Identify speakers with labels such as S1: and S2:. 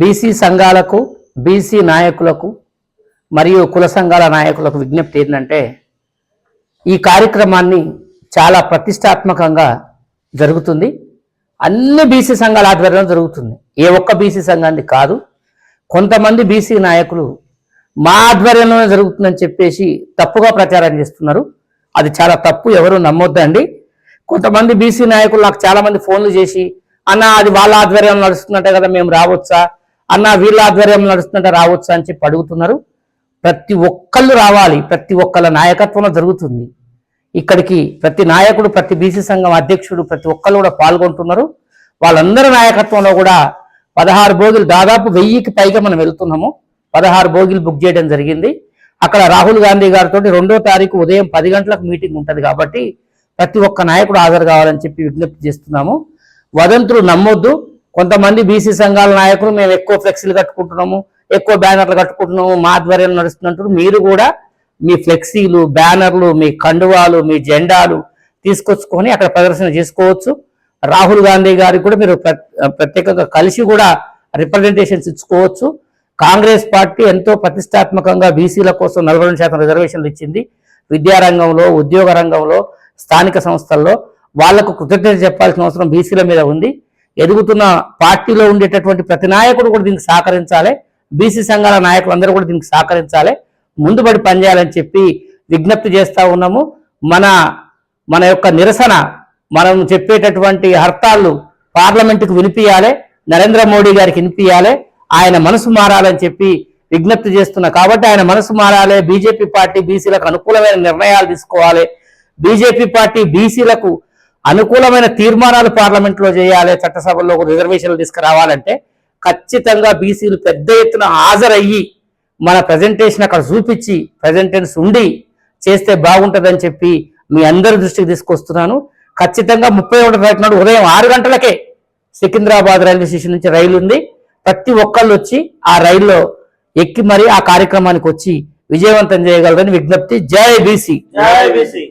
S1: BC సంఘాలకు BC నాయకులకు మరియు కుల సంఘాల నాయకులకు విజ్ఞప్తి ఏంటంటే ఈ కార్యక్రమాన్ని చాలా ప్రతిష్టాత్మకంగా జరుగుతుంది. అన్ని బీసీ సంఘాల ఆధ్వర్యంలో జరుగుతుంది. ఏ ఒక్క బీసీ సంఘాన్ని కాదు కొంతమంది బీసీ నాయకులు మా ఆధ్వర్యంలోనే జరుగుతుందని చెప్పేసి తప్పుగా ప్రచారం చేస్తున్నారు. అది చాలా తప్పు ఎవరు నమ్మొద్దండి. కొంతమంది బీసీ నాయకులు నాకు చాలామంది ఫోన్లు చేసి అన్న అది వాళ్ళ ఆధ్వర్యంలో నడుస్తున్నట్టే కదా మేము రావచ్చా? అన్న వీళ్ళ ఆధ్వర్యంలో నడుస్తుంటే రావచ్చు అని చెప్పి అడుగుతున్నారు. ప్రతి ఒక్కళ్ళు రావాలి. ప్రతి ఒక్కళ్ళ నాయకత్వంలో జరుగుతుంది. ఇక్కడికి ప్రతి నాయకుడు ప్రతి బీసీ సంఘం అధ్యక్షుడు ప్రతి ఒక్కళ్ళు కూడా పాల్గొంటున్నారు. వాళ్ళందరి నాయకత్వంలో కూడా పదహారు భోగిలు దాదాపు వెయ్యికి పైగా మనం వెళ్తున్నాము. పదహారు భోగిలు బుక్ చేయడం జరిగింది. అక్కడ రాహుల్ గాంధీ గారితో రెండో తారీఖు ఉదయం పది గంటలకు మీటింగ్ ఉంటుంది కాబట్టి ప్రతి ఒక్క నాయకుడు హాజరు కావాలని చెప్పి విజ్ఞప్తి చేస్తున్నాము. వదంతులు నమ్మొద్దు. కొంతమంది బీసీ సంఘాల నాయకులు మేము ఎక్కువ ఫ్లెక్సీలు కట్టుకుంటున్నాము ఎక్కువ బ్యానర్లు కట్టుకుంటున్నాము మా ఆధ్వర్యంలో నడుస్తున్నట్టు మీరు కూడా మీ ఫ్లెక్సీలు బ్యానర్లు మీ కండువాలు మీ జెండాలు తీసుకొచ్చుకొని అక్కడ ప్రదర్శన చేసుకోవచ్చు. రాహుల్ గాంధీ గారికి కూడా మీరు ప్ర- ప్రత్యేకంగా కలిసి కూడా రిప్రజెంటేషన్స్ ఇచ్చుకోవచ్చు. కాంగ్రెస్ పార్టీ ఎంతో ప్రతిష్టాత్మకంగా బీసీల కోసం నలభై రెండు శాతం రిజర్వేషన్లు ఇచ్చింది. విద్యారంగంలో ఉద్యోగ రంగంలో స్థానిక సంస్థల్లో. వాళ్ళకు కృతజ్ఞత చెప్పాల్సిన అవసరం బీసీల మీద ఉంది. ఎదుగుతున్న పార్టీలో ఉండేటటువంటి ప్రతి నాయకుడు కూడా దీనికి సహకరించాలి. బీసీ సంఘాల నాయకులందరూ కూడా దీనికి సహకరించాలి. ముందుబడి పనిచేయాలని చెప్పి విజ్ఞప్తి చేస్తూ ఉన్నాము. మన మన యొక్క నిరసన మనం చెప్పేటటువంటి హర్తాళ్ళు పార్లమెంటుకు వినిపించాలి నరేంద్ర మోడీ గారికి వినిపించాలి ఆయన మనసు మారాలని చెప్పి విజ్ఞప్తి చేస్తున్నా. కాబట్టి ఆయన మనసు మారాలి బీజేపీ పార్టీ బీసీలకు అనుకూలమైన నిర్ణయాలు తీసుకోవాలి. బీజేపీ పార్టీ బీసీలకు అనుకూలమైన తీర్మానాలు పార్లమెంట్లో చేయాలి చట్టసభల్లో రిజర్వేషన్లు తీసుకురావాలంటే ఖచ్చితంగా బీసీలు పెద్ద ఎత్తున హాజరయ్యి మన ప్రజెంటేషన్ అక్కడ చూపించి ప్రజెంటెన్స్ ఉండి చేస్తే బాగుంటుందని చెప్పి మీ అందరి దృష్టికి తీసుకొస్తున్నాను. ఖచ్చితంగా ముప్పై ఒకటి నాడు ఉదయం ఆరు గంటలకే సికింద్రాబాద్ రైల్వే స్టేషన్ నుంచి రైలు ఉంది. ప్రతి ఒక్కళ్ళు వచ్చి ఆ రైల్లో ఎక్కి మరి ఆ కార్యక్రమానికి వచ్చి విజయవంతం చేయగలరని విజ్ఞప్తి. జై బీసీ!
S2: జై బీసీ!